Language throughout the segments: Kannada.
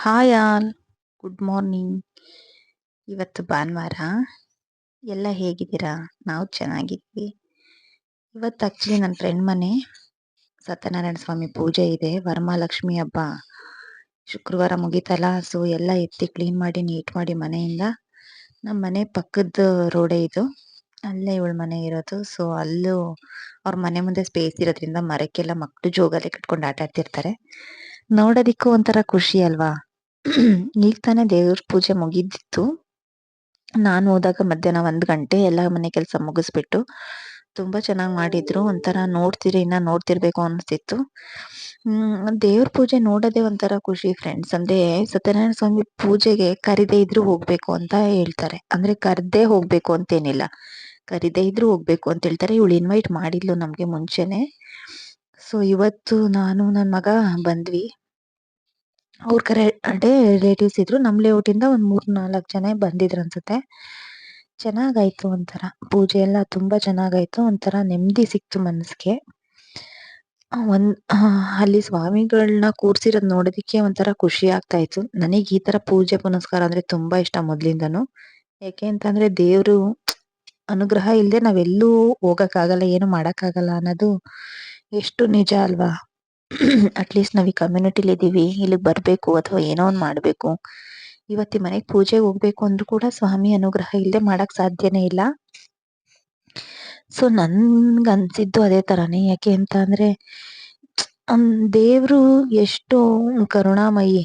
ಹಾಯ್ ಆಲ್ ಗುಡ್ ಮಾರ್ನಿಂಗ್ ಇವತ್ತು ಭಾನುವಾರ ಎಲ್ಲ ಹೇಗಿದ್ದೀರಾ ನಾವು ಚೆನ್ನಾಗಿದ್ವಿ ಇವತ್ತು ಆ್ಯಕ್ಚುಲಿ ನನ್ನ ಫ್ರೆಂಡ್ ಮನೆ ಸತ್ಯನಾರಾಯಣ ಸ್ವಾಮಿ ಪೂಜೆ ಇದೆ ವರಮಹಾಲಕ್ಷ್ಮಿ ಹಬ್ಬ ಶುಕ್ರವಾರ ಮುಗೀತಲ್ಲ ಸೊ ಎಲ್ಲ ಎತ್ತಿ ಕ್ಲೀನ್ ಮಾಡಿ ನೀಟ್ ಮಾಡಿ ಮನೆಯಿಂದ ನಮ್ಮ ಮನೆ ಪಕ್ಕದ ರೋಡೇ ಇದು. ಅಲ್ಲೇ ಇವಳ ಮನೆ ಇರೋದು. ಸೊ ಅಲ್ಲೂ ಅವ್ರ ಮನೆ ಮುಂದೆ ಸ್ಪೇಸ್ ಇರೋದ್ರಿಂದ ಮರಕ್ಕೆಲ್ಲ ಮಕ್ಕಳು ಜೋಗಲ್ಲಿ ಕಟ್ಕೊಂಡು ಆಟ ಆಡ್ತಿರ್ತಾರೆ ನೋಡೋದಿಕ್ಕೂ ಒಂಥರ ಖುಷಿ ಅಲ್ವಾ? ಈಗ ತಾನೇ ದೇವ್ರ ಪೂಜೆ ಮುಗಿದಿತ್ತು. ನಾನು ಹೋದಾಗ ಮಧ್ಯಾಹ್ನ ಒಂದು ಗಂಟೆ ಎಲ್ಲ ಮನೆ ಕೆಲಸ ಮುಗಿಸ್ಬಿಟ್ಟು ತುಂಬಾ ಚೆನ್ನಾಗಿ ಮಾಡಿದ್ರು. ಒಂಥರ ನೋಡ್ತಿರಿ, ಇನ್ನ ನೋಡ್ತಿರ್ಬೇಕು ಅನಿಸ್ತಿತ್ತು. ದೇವ್ರ ಪೂಜೆ ನೋಡೋದೇ ಒಂಥರ ಖುಷಿ ಫ್ರೆಂಡ್ಸ್ ಅಂದ್ರೆ ಸತ್ಯನಾರಾಯಣ ಸ್ವಾಮಿ ಪೂಜೆಗೆ ಕರಿದೇ ಇದ್ರು ಹೋಗ್ಬೇಕು ಅಂತ ಹೇಳ್ತಾರೆ. ಅಂದ್ರೆ ಕರ್ದೇ ಹೋಗ್ಬೇಕು ಅಂತೇನಿಲ್ಲ. ಕರಿದೇ ಇದ್ರು ಹೋಗ್ಬೇಕು ಅಂತ ಹೇಳ್ತಾರೆ. ಇವಳು ಇನ್ವೈಟ್ ಮಾಡಿದ್ಲು ನಮ್ಗೆ ಮುಂಚೆನೆ. ಸೊ ಇವತ್ತು ನಾನು ನನ್ನ ಮಗ ಬಂದ್ವಿ. ಅವ್ರ ಕಡೆ ರಿಲೇಟಿವ್ಸ್ ಇದ್ರು. ನಮ್ ಲೇಔಟಿಂದ ಒಂದ್ ಮೂರ್ ನಾಲ್ಕು ಜನ ಬಂದಿದ್ರು ಅನ್ಸುತ್ತೆ. ಚೆನ್ನಾಗಾಯ್ತು ಒಂಥರ. ಪೂಜೆ ಎಲ್ಲ ತುಂಬಾ ಚೆನ್ನಾಗಾಯ್ತು. ಒಂಥರ ನೆಮ್ಮದಿ ಸಿಕ್ತು ಮನಸ್ಸಿಗೆ. ಒಂದ್ ಅಲ್ಲಿ ಸ್ವಾಮಿಗಳನ್ನ ಕೂರ್ಸಿರೋದ್ ನೋಡೋದಕ್ಕೆ ಒಂಥರ ಖುಷಿ ಆಗ್ತಾ ಇತ್ತು. ನನಗ್ ಈ ತರ ಪೂಜೆ ಪುನಸ್ಕಾರ ಅಂದ್ರೆ ತುಂಬಾ ಇಷ್ಟ ಮೊದ್ಲಿಂದನು. ಯಾಕೆ ಅಂತಂದ್ರೆ ದೇವ್ರು ಅನುಗ್ರಹ ಇಲ್ದೆ ನಾವೆಲ್ಲೂ ಹೋಗಕ್ ಆಗಲ್ಲ ಏನು ಮಾಡಕ್ ಆಗಲ್ಲ ಅನ್ನೋದು ಎಷ್ಟು ನಿಜ ಅಲ್ವಾ? ಅಟ್ಲೀಸ್ಟ್ ನಾವು ಈ ಕಮ್ಯುನಿಟಿಲಿ ಇದ್ದೀವಿ ಇಲ್ಲಿಗೆ ಬರಬೇಕು ಅಥವಾ ಏನೋ ಒಂದ್ ಮಾಡ್ಬೇಕು. ಇವತ್ತಿ ಮನೆಗೆ ಪೂಜೆಗೆ ಹೋಗ್ಬೇಕು ಅಂದ್ರೂ ಕೂಡ ಸ್ವಾಮಿ ಅನುಗ್ರಹ ಇಲ್ಲದೆ ಮಾಡಕ್ ಸಾಧ್ಯನೇ ಇಲ್ಲ. ಸೊ ನನ್ಗ ಅನ್ಸಿದ್ದು ಅದೇ ತರಾನೇ. ಯಾಕೆ ಅಂತ ಅಂದರೆ ದೇವರು ಎಷ್ಟು ಕರುಣಾಮಯಿ.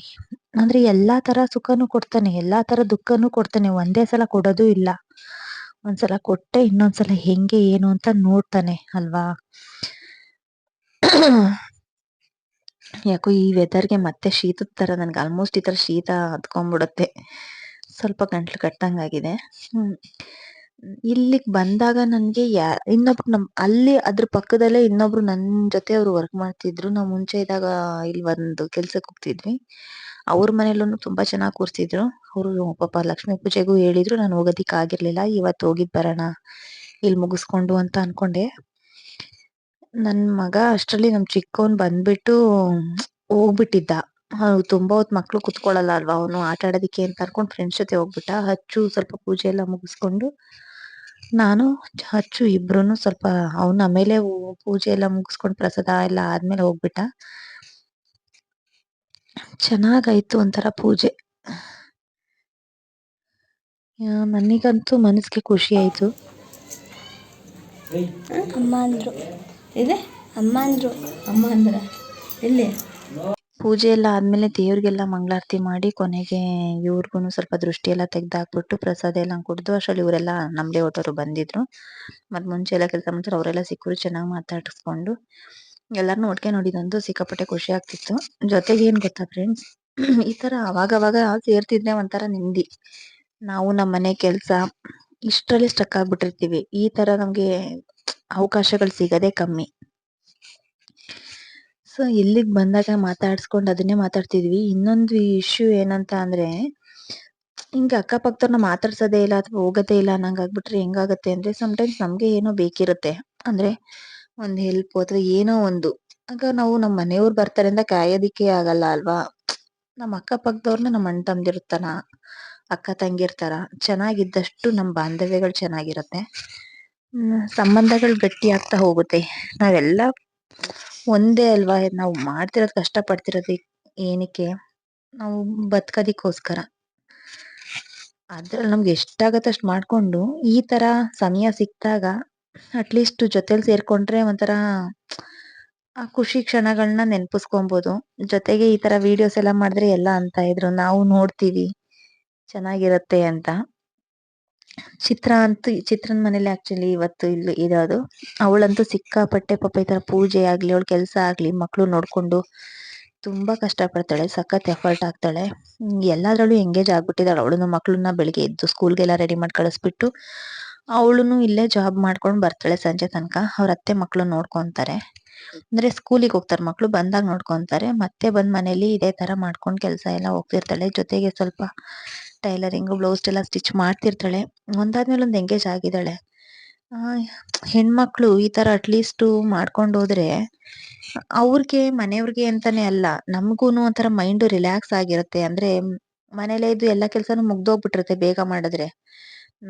ಅಂದ್ರೆ ಎಲ್ಲಾ ತರ ಸುಖನೂ ಕೊಡ್ತಾನೆ, ಎಲ್ಲಾ ತರ ದುಃಖನೂ ಕೊಡ್ತಾನೆ. ಒಂದೇ ಸಲ ಕೊಡೋದು ಇಲ್ಲ. ಒಂದ್ಸಲ ಕೊಟ್ಟೆ, ಇನ್ನೊಂದ್ಸಲ ಹೆಂಗೆ, ಏನು ಅಂತ ನೋಡ್ತಾನೆ, ಅಲ್ವಾ? ಯಾಕೋ ಈ ವೆದರ್‌ಗೆ ಮತ್ತೆ ಶೀತದ ತರ ನನಗೆ ಆಲ್ಮೋಸ್ಟ್ ಈ ತರ ಶೀತ ಹತ್ಕೊಂಡ್ಬಿಡುತ್ತೆ. ಸ್ವಲ್ಪ ಗಂಟ್ಲು ಕಟ್ಟಂಗಾಗಿದೆ. ಇಲ್ಲಿಗೆ ಬಂದಾಗ ನನಗೆ ಯಾ ಇನ್ನೊಬ್ರು ನಮ್ಮ ಅಲ್ಲಿ ಅದ್ರ ಪಕ್ಕದಲ್ಲೇ ಇನ್ನೊಬ್ರು ನನ್ನ ಜೊತೆ ಅವರು ವರ್ಕ್ ಮಾಡ್ತಿದ್ರು. ನಾವು ಮುಂಚೆ ಇದ್ದಾಗ ಇಲ್ಲಿ ಒಂದು ಕೆಲ್ಸಕ್ಕೆ ಹೋಗ್ತಿದ್ವಿ. ಅವ್ರ ಮನೇಲೂ ತುಂಬಾ ಚೆನ್ನಾಗಿ ಕೂರ್ಸಿದ್ರು. ಅವರು ಪಾಪ ಲಕ್ಷ್ಮೀ ಪೂಜೆಗೂ ಹೇಳಿದ್ರು. ನಾನು ಹೋಗೋದಿಕ್ ಆಗಿರಲಿಲ್ಲ ಇವತ್ತು ಹೋಗಿದ್ ಬರೋಣ ಇಲ್ಲಿ ಮುಗಿಸ್ಕೊಂಡು ಅಂತ ಅನ್ಕೊಂಡೆ. ನನ್ ಮಗ ಅಷ್ಟ್ರಲ್ಲಿ ನಮ್ ಚಿಕ್ಕೋನ್ ಬಂದ್ಬಿಟ್ಟು ಹೋಗ್ಬಿಟ್ಟಿದ್ದ. ತುಂಬಾ ಹೊತ್ ಮಕ್ಳು ಕುತ್ಕೊಳ್ಳಲ್ಲ ಅಲ್ವಾ ಅವ್ನು ಆಟ ಆಡೋದಿಕ್ಕೆ ಅಂತ ಕರ್ಕೊಂಡ್ ಫ್ರೆಂಡ್ಸ್ ಜೊತೆ ಹೋಗ್ಬಿಟ್ಟ. ಹಚ್ಚು ಸ್ವಲ್ಪ ಪೂಜೆ ಎಲ್ಲ ಮುಗಿಸ್ಕೊಂಡು ನಾನು ಹಚ್ಚು ಇಬ್ರುನು ಸ್ವಲ್ಪ ಅವ್ನು ಆಮೇಲೆ ಪೂಜೆ ಎಲ್ಲ ಮುಗಿಸ್ಕೊಂಡು ಪ್ರಸಾದ ಎಲ್ಲ ಆದ್ಮೇಲೆ ಹೋಗ್ಬಿಟ್ಟ. ಚೆನ್ನಾಗಾಯ್ತು ಒಂಥರ ಪೂಜೆ. ನನಗಂತೂ ಮನಸ್ಸಿಗೆ ಖುಷಿ ಆಯ್ತು. ಅಮ್ಮ ಅಂದ್ರು ಇದೆ ಅಮ್ಮ ಅಂದ್ರು ಅಮ್ಮ ಅಂದ್ರ ಎಲ್ಲಿ ಪೂಜೆ ಎಲ್ಲ ಆದ್ಮೇಲೆ ದೇವ್ರಿಗೆಲ್ಲ ಮಂಗಳಾರತಿ ಮಾಡಿ ಕೊನೆಗೆ ಇವ್ರಿಗೂ ಸ್ವಲ್ಪ ದೃಷ್ಟಿ ಎಲ್ಲ ತೆಗ್ದಾಕ್ಬಿಟ್ಟು ಪ್ರಸಾದ ಎಲ್ಲ ಕುಡಿದು ಅಷ್ಟರಲ್ಲಿ ಇವರೆಲ್ಲ ನಮ್ಮದೇ ಓಟೋರು ಬಂದಿದ್ರು. ಮತ್ ಮುಂಚೆ ಎಲ್ಲ ಕೆಲಸ ಮಾಡ್ತಾರೆ ಅವರೆಲ್ಲ ಸಿಕ್ಕರು ಚೆನ್ನಾಗಿ ಮಾತಾಡಿಸ್ಕೊಂಡು ಎಲ್ಲರನ್ನೂ ಒಟ್ಟಿಗೆ ನೋಡಿದಂತೂ ಸಿಕ್ಕಾಪಟ್ಟೆ ಖುಷಿ ಆಗ್ತಿತ್ತು. ಜೊತೆಗೆ ಏನು ಗೊತ್ತಾ ಫ್ರೆಂಡ್ಸ್ ಈ ತರ ಅವಾಗ ಸೇರ್ತಿದ್ರೆ ಒಂಥರ ನೆಮ್ಮದಿ. ನಾವು ನಮ್ಮ ಮನೆ ಕೆಲಸ, ಇಷ್ಟರಲ್ಲಿ ಸ್ಟಕ್ ಆಗ್ಬಿಟ್ಟಿರ್ತೀವಿ. ಈ ತರ ನಮ್ಗೆ ಅವಕಾಶಗಳು ಸಿಗೋದೇ ಕಮ್ಮಿ. ಸೊ ಇಲ್ಲಿಗೆ ಬಂದಾಗ ಮಾತಾಡಿಸ್ಕೊಂಡು ಅದನ್ನೇ ಮಾತಾಡ್ತಿದ್ವಿ. ಇನ್ನೊಂದು ಇಶ್ಯೂ ಏನಂತ ಅಂದರೆ, ಹಿಂಗೆ ಅಕ್ಕಪಕ್ಕದವ್ರನ್ನ ಮಾತಾಡ್ಸೋದೇ ಇಲ್ಲ ಅಥವಾ ಹೋಗೋದೇ ಇಲ್ಲ ಅನ್ನಂಗ್ ಆಗ್ಬಿಟ್ರೆ ಹೆಂಗಾಗುತ್ತೆ ಸಮ್ ಸಮ್ಟೈಮ್ಸ್ ನಮಗೆ ಏನೋ ಬೇಕಿರುತ್ತೆ. ಅಂದರೆ, ಒಂದು ಹೆಲ್ಪ್ ಅಥವಾ ಏನೋ ಒಂದು ಆಗ ನಾವು ನಮ್ಮ ಮನೆಯವ್ರು ಬರ್ತಾರೆ ಅಂತ ಕಾಯೋದಿಕ್ಕೆ ಆಗಲ್ಲ ಅಲ್ವಾ. ನಮ್ಮ ಅಕ್ಕಪಕ್ಕದವ್ರನ್ನ ನಮ್ಮ ನಮ್ ಅಣ್ಣ ತಮ್ಮಂದಿರ್ ತರ ಅಕ್ಕ ತಂಗಿರ್ತಾರ ಚೆನ್ನಾಗಿದ್ದಷ್ಟು ನಮ್ಮ ಬಾಂಧವ್ಯಗಳು ಚೆನ್ನಾಗಿರತ್ತೆ. ಸಂಬಂಧಗಳು ಗಟ್ಟಿ ಆಗ್ತಾ ಹೋಗುತ್ತೆ. ನಾವೆಲ್ಲ ಒಂದೇ ಅಲ್ವಾ? ನಾವು ಮಾಡ್ತಿರೋದು ಕಷ್ಟ ಪಡ್ತಿರೋದು ಏನಕ್ಕೆ? ನಾವು ಬದುಕೋದಕ್ಕೋಸ್ಕರ. ಅದ್ರಲ್ಲಿ ನಮ್ಗೆ ಎಷ್ಟಾಗತ್ತೆ ಅಷ್ಟು ಮಾಡಿಕೊಂಡು ಈ ತರ ಸಮಯ ಸಿಕ್ಕಿದಾಗ ಅಟ್ಲೀಸ್ಟ್ ಜೊತೆಲ್ ಸೇರ್ಕೊಂಡ್ರೆ ಒಂಥರ ಆ ಖುಷಿ ಕ್ಷಣಗಳನ್ನ ನೆನಪಿಸ್ಕೊಬೋದು. ಜೊತೆಗೆ ಈ ತರ ವಿಡಿಯೋಸ್ ಎಲ್ಲ ಮಾಡಿದ್ರೆ ಎಲ್ಲ ಅಂತ ಇದ್ರು. ನಾವು ನೋಡ್ತೀವಿ. ಚೆನ್ನಾಗಿರತ್ತೆ ಅಂತ. ಚಿತ್ರ ಅಂತೂ ಚಿತ್ರನ್ ಮನೇಲಿ ಆಕ್ಚುಲಿ ಇವತ್ತು ಇಲ್ಲಿ ಇರೋದು. ಅವಳಂತೂ ಸಿಕ್ಕಾಪಟ್ಟೆ ಪಾಪ ಈ ತರ ಪೂಜೆ ಆಗ್ಲಿ, ಅವಳ ಕೆಲಸ ಆಗ್ಲಿ ಮಕ್ಕಳು ನೋಡ್ಕೊಂಡು ತುಂಬಾ ಕಷ್ಟ ಪಡ್ತಾಳೆ ಸಖತ್ ಎಫರ್ಟ್ ಹಾಕ್ತಾಳೆ. ಎಲ್ಲಾದ್ರಲ್ಲೂ ಎಂಗೇಜ್ ಆಗ್ಬಿಟ್ಟಿದಾಳೆ ಅವಳನ್ನು ಮಕ್ಕಳನ್ನ ಬೆಳಿಗ್ಗೆ ಎದ್ದು ಸ್ಕೂಲ್ಗೆಲ್ಲ ರೆಡಿ ಮಾಡಿ ಕಳಿಸ್ಬಿಟ್ಟು ಅವ್ಳುನು ಇಲ್ಲೇ ಜಾಬ್ ಮಾಡ್ಕೊಂಡು ಬರ್ತಾಳೆ ಸಂಜೆ ತನಕ ಅವ್ರ ಅತ್ತೆ ಮಕ್ಕಳು ನೋಡ್ಕೊಂತಾರೆ. ಅಂದ್ರೆ ಸ್ಕೂಲಿಗೆ ಹೋಗ್ತಾರೆ ಮಕ್ಕಳು ಬಂದಾಗ ನೋಡ್ಕೊಂತಾರೆ ಮತ್ತೆ ಬಂದ್ ಮನೇಲಿ ಇದೇ ತರ ಮಾಡ್ಕೊಂಡು ಕೆಲಸ ಎಲ್ಲ ಹೋಗ್ತಿರ್ತಾಳೆ ಜೊತೆಗೆ ಸ್ವಲ್ಪ ಟೈಲರಿಂಗ್ ಬ್ಲೌಸ್ ಎಲ್ಲ ಸ್ಟಿಚ್ ಮಾಡ್ತಿರ್ತಾಳೆ. ಒಂದಾದ್ಮೇಲೆ ಒಂದು ಎಂಗೇಜ್ ಆಗಿದ್ದಾಳೆ. ಹೆಣ್ಮಕ್ಳು ಈ ತರ ಅಟ್ಲೀಸ್ಟ್ ಮಾಡ್ಕೊಂಡು ಹೋದ್ರೆ ಅವ್ರಿಗೆ, ಮನೆಯವ್ರಿಗೆ ಅಂತಾನೆ ಅಲ್ಲ, ನಮಗೂನು ಒಂಥರ ಮೈಂಡ್ ರಿಲ್ಯಾಕ್ಸ್ ಆಗಿರುತ್ತೆ ಅಂದ್ರೆ ಮನೇಲೆ ಇದ್ದು ಎಲ್ಲ ಕೆಲ್ಸನು ಮುಗ್ದೋಗ್ಬಿಟ್ಟಿರುತ್ತೆ ಬೇಗ ಮಾಡಿದ್ರೆ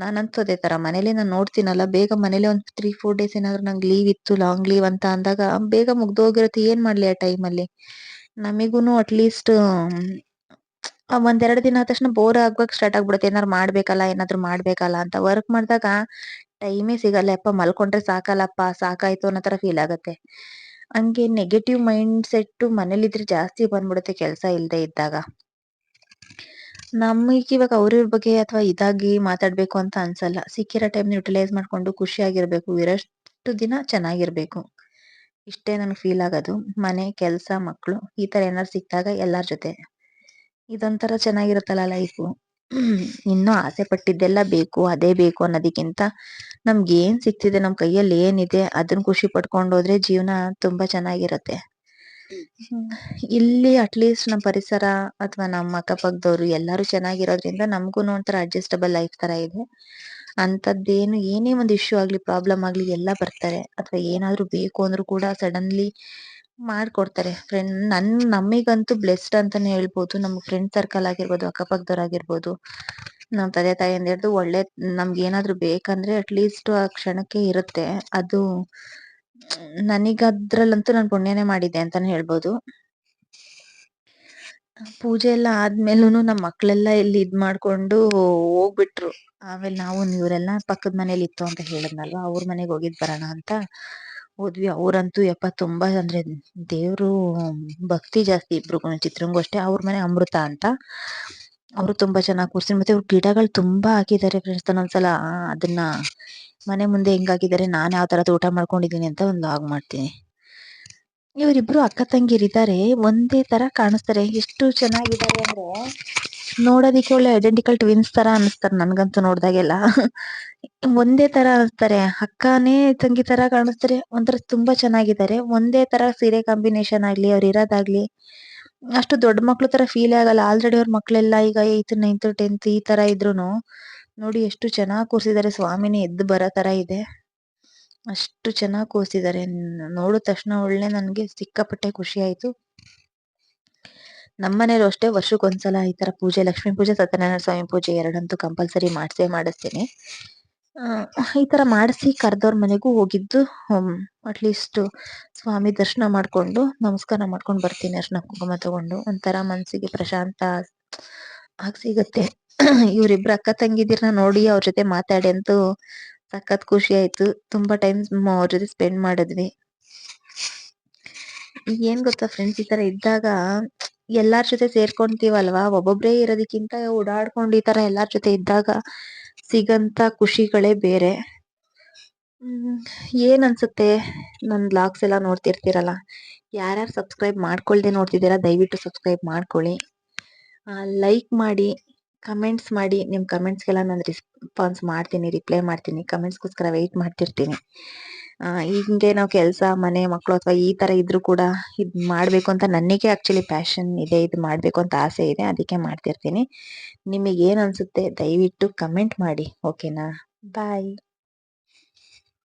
ನಾನಂತೂ ಅದೇ ತರ ಮನೇಲಿ ನಾನು ನೋಡ್ತೀನಲ್ಲ, ಬೇಗ ಮನೇಲಿ ಒಂದು ತ್ರೀ ಫೋರ್ ಡೇಸ್ ಏನಾದ್ರು ನಂಗೆ ಲೀವ್ ಇತ್ತು ಲಾಂಗ್ ಲೀವ್ ಅಂತ ಅಂದಾಗ ಬೇಗ ಮುಗ್ದೋಗಿರುತ್ತೆ, ಏನ್ ಮಾಡ್ಲಿ ಆ ಟೈಮಲ್ಲಿ ನಮಿಗೂನು ಅಟ್ಲೀಸ್ಟ್ ಒಂದೆರಡು ದಿನ ಆದ ತಕ್ಷಣ ಬೋರ್ ಆಗ್ಬೇಕು ಸ್ಟಾರ್ಟ್ ಆಗ್ಬಿಡುತ್ತೆ. ಏನಾದ್ರು ಮಾಡ್ಬೇಕಲ್ಲ ಏನಾದ್ರು ಮಾಡ್ಬೇಕಲ್ಲ ಅಂತ ವರ್ಕ್ ಮಾಡಿದಾಗ ಟೈಮೇ ಸಿಗಲ್ಲ. ಯಪ್ಪ, ಮಲ್ಕೊಂಡ್ರೆ ಸಾಕಲ್ಲಪ್ಪ, ಸಾಕಾಯ್ತು ಅನ್ನೋ ತರ ಫೀಲ್ ಆಗತ್ತೆ. ಹಂಗೆ ನೆಗೆಟಿವ್ ಮೈಂಡ್ ಸೆಟ್ ಮನೇಲಿದ್ರೆ ಜಾಸ್ತಿ ಬಂದ್ಬಿಡುತ್ತೆ ಕೆಲಸ ಇಲ್ಲದೆ ಇದ್ದಾಗ. ನಮಗ್ ಇವಾಗ ಅವ್ರಿವ್ರ ಬಗ್ಗೆ ಅಥವಾ ಇದಾಗಿ ಮಾತಾಡ್ಬೇಕು ಅಂತ ಅನ್ಸಲ್ಲ. ಸಿಕ್ಕಿರೋ ಟೈಮ್ ಯುಟಿಲೈಸ್ ಮಾಡ್ಕೊಂಡು ಖುಷಿಯಾಗಿರ್ಬೇಕು. ಇರೋಷ್ಟು ದಿನ ಚೆನ್ನಾಗಿರ್ಬೇಕು. ಇಷ್ಟೇ ನನ್ಗೆ ಫೀಲ್ ಆಗೋದು. ಮನೆ, ಕೆಲಸ, ಮಕ್ಳು, ಈ ತರ ಏನಾದ್ರು ಸಿಕ್ದಾಗ ಎಲ್ಲರ ಜೊತೆ. ಇದೊಂಥರ ಚೆನ್ನಾಗಿರುತ್ತಲ್ಲ ಲೈಫು ಇನ್ನೂ ಆಸೆ ಪಟ್ಟಿದ್ದೆಲ್ಲ ಬೇಕು, ಅದೇ ಬೇಕು ಅನ್ನೋದಕ್ಕಿಂತ ನಮ್ಗೆ ಏನು ಸಿಕ್ತಿದೆ ನಮ್ಮ ಕೈಯಲ್ಲಿ ಏನಿದೆ ಅದನ್ನ ಖುಷಿ ಪಡ್ಕೊಂಡು ಹೋದ್ರೆ ಜೀವನ ತುಂಬಾ ಚೆನ್ನಾಗಿರುತ್ತೆ. ಇಲ್ಲಿ ಅಟ್ಲೀಸ್ಟ್ ನಮ್ ಪರಿಸರ ಅಥವಾ ನಮ್ಮ ಅಕ್ಕಪಕ್ಕದವ್ರು ಎಲ್ಲರೂ ಚೆನ್ನಾಗಿರೋದ್ರಿಂದ ನಮಗೂ ಒಂಥರ ಅಡ್ಜಸ್ಟಬಲ್ ಲೈಫ್ ತರ ಇದೆ. ಅಂತದ್ದೇನು ಏನೇ ಒಂದು ಇಶ್ಯೂ ಆಗ್ಲಿ ಪ್ರಾಬ್ಲಮ್ ಆಗ್ಲಿ ಎಲ್ಲ ಬರ್ತಾರೆ. ಅಥವಾ ಏನಾದ್ರು ಬೇಕು ಅಂದ್ರೂ ಕೂಡ ಸಡನ್ಲಿ ಮಾಡ್ಕೊಡ್ತಾರೆ. ಫ್ರೆಂಡ್ ನನ್ ನಮಿಗಂತೂ ಬ್ಲೆಸ್ಡ್ ಅಂತಾನೆ ಹೇಳ್ಬೋದು. ನಮ್ಮ ಫ್ರೆಂಡ್ ಸರ್ಕಲ್ ಆಗಿರ್ಬೋದು ಅಕ್ಕಪಕ್ಕದವ್ರು ಆಗಿರ್ಬೋದು ನಮ್ ತಂದೆ ತಾಯಿಯಿಂದ ಒಳ್ಳೆ, ನಮ್ಗೆ ಏನಾದ್ರು ಬೇಕಂದ್ರೆ ಅಟ್ಲೀಸ್ಟ್ ಆ ಕ್ಷಣಕ್ಕೆ ಇರುತ್ತೆ. ಅದು ನನಗ್ ಅದ್ರಲ್ಲಂತೂ ನಾನ್ ಪುಣ್ಯನೇ ಮಾಡಿದ್ದೆ ಅಂತಾನೆ ಹೇಳ್ಬೋದು. ಪೂಜೆ ಎಲ್ಲ ಆದ್ಮೇಲೂನು ನಮ್ ಮಕ್ಕಳೆಲ್ಲ ಇಲ್ಲಿ ಇದ್ ಮಾಡ್ಕೊಂಡು ಹೋಗ್ಬಿಟ್ರು. ಆಮೇಲೆ ನಾವು ಇವರೆಲ್ಲ ಪಕ್ಕದ ಮನೇಲಿ ಇತ್ತು ಅಂತ ಹೇಳಿದ್ನಲ್ವಾ? ಅವ್ರ ಮನೆಗೆ ಹೋಗಿದ್ ಬರೋಣ ಅಂತ. ಹೋದ್ವಿ ಅವ್ರಂತೂ ಯಪ್ಪ ತುಂಬಾ ಅಂದ್ರೆ ದೇವರು ಭಕ್ತಿ ಜಾಸ್ತಿ ಇಬ್ರಿಗೂನು ಚಿತ್ರಂಗೂ ಅಷ್ಟೇ, ಅವ್ರ ಮನೆ ಅಮೃತ ಅಂತ. ಅವರು ತುಂಬಾ ಚೆನ್ನಾಗಿ ಕೂರ್ಸಿ ಮತ್ತೆ ಅವ್ರು ಗಿಡಗಳು ತುಂಬಾ ಹಾಕಿದ್ದಾರೆ ಫ್ರೆಂಡ್ಸ್ ಒಂದೊಂದ್ಸಲ ಅದನ್ನ ಮನೆ ಮುಂದೆ ಹೆಂಗ್ ನಾನು ನಾನ್ ಯಾವ ತರ ತೋಟ ಮಾಡ್ಕೊಂಡಿದ್ದೀನಿ ಅಂತ ಒಂದು ಹಾಗೆ ಮಾಡ್ತೀನಿ. ಇವರಿಬ್ರು ಅಕ್ಕ ತಂಗಿರಿದ್ದಾರೆ ಒಂದೇ ತರ ಕಾಣಿಸ್ತಾರೆ. ಎಷ್ಟು ಚೆನ್ನಾಗಿದ್ದಾರೆ ಅಂದ್ರೆ ನೋಡೋದಿಕ್ಕೆ ಒಳ್ಳೆ ಐಡೆಂಟಿಕಲ್ ಟ್ವಿನ್ಸ್ ತರ ಅನಿಸ್ತಾರೆ ನನ್ಗಂತೂ ನೋಡಿದಾಗೆಲ್ಲ. ಒಂದೇ ತರ ಅನಿಸ್ತಾರೆ ಅಕ್ಕನೇ ತಂಗಿ ತರ ಕಾಣಿಸ್ತಾರೆ. ಒಂಥರ ತುಂಬಾ ಚೆನ್ನಾಗಿದ್ದಾರೆ. ಒಂದೇ ತರ ಸೀರೆ ಕಾಂಬಿನೇಷನ್ ಆಗ್ಲಿ, ಅವ್ರು ಇರೋದಾಗ್ಲಿ, ಅಷ್ಟು ದೊಡ್ಡ ಮಕ್ಳು ತರ ಫೀಲ್ ಆಗಲ್ಲ. ಆಲ್ರೆಡಿ ಅವ್ರ ಮಕ್ಳೆಲ್ಲ ಈಗ ಏಯ್ತ್ ನೈನ್ತ್ ಟೆಂತ್ ಈ ತರ ಇದ್ರೂನು ನೋಡಿ ಎಷ್ಟು ಚೆನ್ನಾಗಿ ಕೂರಿಸಿದ್ದಾರೆ. ಸ್ವಾಮಿನೇ ಎದ್ದು ಬರೋ ತರ ಇದೆ. ಅಷ್ಟು ಚೆನ್ನಾಗಿ ಕೂರಿಸಿದ್ದಾರೆ. ನೋಡಿದ ತಕ್ಷಣ ಒಳ್ಳೆ ನನಗೆ ಸಿಕ್ಕಾಪಟ್ಟೆ ಖುಷಿ ಆಯ್ತು. ನಮ್ಮನೇಲೂ ಅಷ್ಟೇ ವರ್ಷಕ್ಕೊಂದ್ಸಲ ಈ ತರ ಪೂಜೆ, ಲಕ್ಷ್ಮೀ ಪೂಜೆ, ಸತ್ಯನಾರಾಯಣ ಸ್ವಾಮಿ ಪೂಜೆ ಎರಡಂತೂ ಕಂಪಲ್ಸರಿ ಮಾಡ್ಸೇ ಮಾಡಿಸ್ತೀನಿ. ಈ ತರ ಮಾಡಿಸಿ ಕರೆದವ್ರ ಮನೆಗೂ ಹೋಗಿದ್ದು ಅಟ್ಲೀಸ್ಟ್ ಸ್ವಾಮಿ ದರ್ಶನ ಮಾಡ್ಕೊಂಡು, ನಮಸ್ಕಾರ ಮಾಡ್ಕೊಂಡು ಬರ್ತೀನಿ ಅರ್ಶನ ಕುಂಕುಮ ತಗೊಂಡು. ಒಂಥರ ಮನ್ಸಿಗೆ ಪ್ರಶಾಂತ ಆಗಿ ಸಿಗತ್ತೆ. ಇವ್ರಿಬ್ರು ಅಕ್ಕ ತಂಗಿದಿರ್ನ ನೋಡಿ ಅವ್ರ ಜೊತೆ ಮಾತಾಡಿ ಅಂತೂ ಸಖತ್ ಖುಷಿ ಆಯ್ತು. ತುಂಬಾ ಟೈಮ್ ಅವ್ರ ಜೊತೆ ಸ್ಪೆಂಡ್ ಮಾಡಿದ್ವಿ. ಏನ್ ಗೊತ್ತಾ ಫ್ರೆಂಡ್ಸ್ ಈ ತರ ಇದ್ದಾಗ ಎಲ್ಲಾರ್ ಜೊತೆ ಸೇರ್ಕೊಂತೀವಲ್ವಾ? ಒಬ್ಬೊಬ್ರೇ ಇರೋದಕ್ಕಿಂತ ಓಡಾಡ್ಕೊಂಡು ಈ ತರ ಎಲ್ಲಾರ್ ಜೊತೆ ಇದ್ದಾಗ ಸಿಗಂತ ಖುಷಿಗಳೇ ಬೇರೆ. ಹ್ಮ್, ಏನ್ ಅನ್ಸುತ್ತೆ? ನನ್ ಬ್ಲಾಗ್ಸ್ ಎಲ್ಲ ನೋಡ್ತಿರ್ತೀರಲ್ಲ. ಯಾರ್ಯಾರು ಸಬ್ಸ್ಕ್ರೈಬ್ ಮಾಡ್ಕೊಳ್ದೆ ನೋಡ್ತಿದ್ದೀರಾ, ದಯವಿಟ್ಟು ಸಬ್ಸ್ಕ್ರೈಬ್ ಮಾಡ್ಕೊಳ್ಳಿ. ಲೈಕ್ ಮಾಡಿ ಕಮೆಂಟ್ಸ್ ಮಾಡಿ. ನಿಮ್ ಕಮೆಂಟ್ಸ್ಗೆಲ್ಲ ನಾನು ರೆಸ್ಪಾನ್ಸ್ ಮಾಡ್ತೀನಿ ರಿಪ್ಲೈ ಮಾಡ್ತೀನಿ. ಕಮೆಂಟ್ಸ್ಗೋಸ್ಕರ ವೆಯ್ಟ್ ಮಾಡ್ತಿರ್ತೀನಿ. ಹಿಂಗೆ ನಾವು ಕೆಲಸ, ಮನೆ ಮಕ್ಕಳು ಅಥವಾ ಈ ತರ ಇದ್ರೂ ಕೂಡ ಇದ್ ಮಾಡ್ಬೇಕು ಅಂತ ನನಗೆ ಆಕ್ಚುಲಿ ಪ್ಯಾಷನ್ ಇದೆ, ಇದು ಮಾಡ್ಬೇಕು ಅಂತ ಆಸೆ ಇದೆ, ಅದಕ್ಕೆ ಮಾಡ್ತಿರ್ತೀನಿ. ನಿಮಗೆ ಏನ್ ಅನ್ಸುತ್ತೆ ದಯವಿಟ್ಟು ಕಮೆಂಟ್ ಮಾಡಿ ಓಕೆನಾ ಬಾಯ್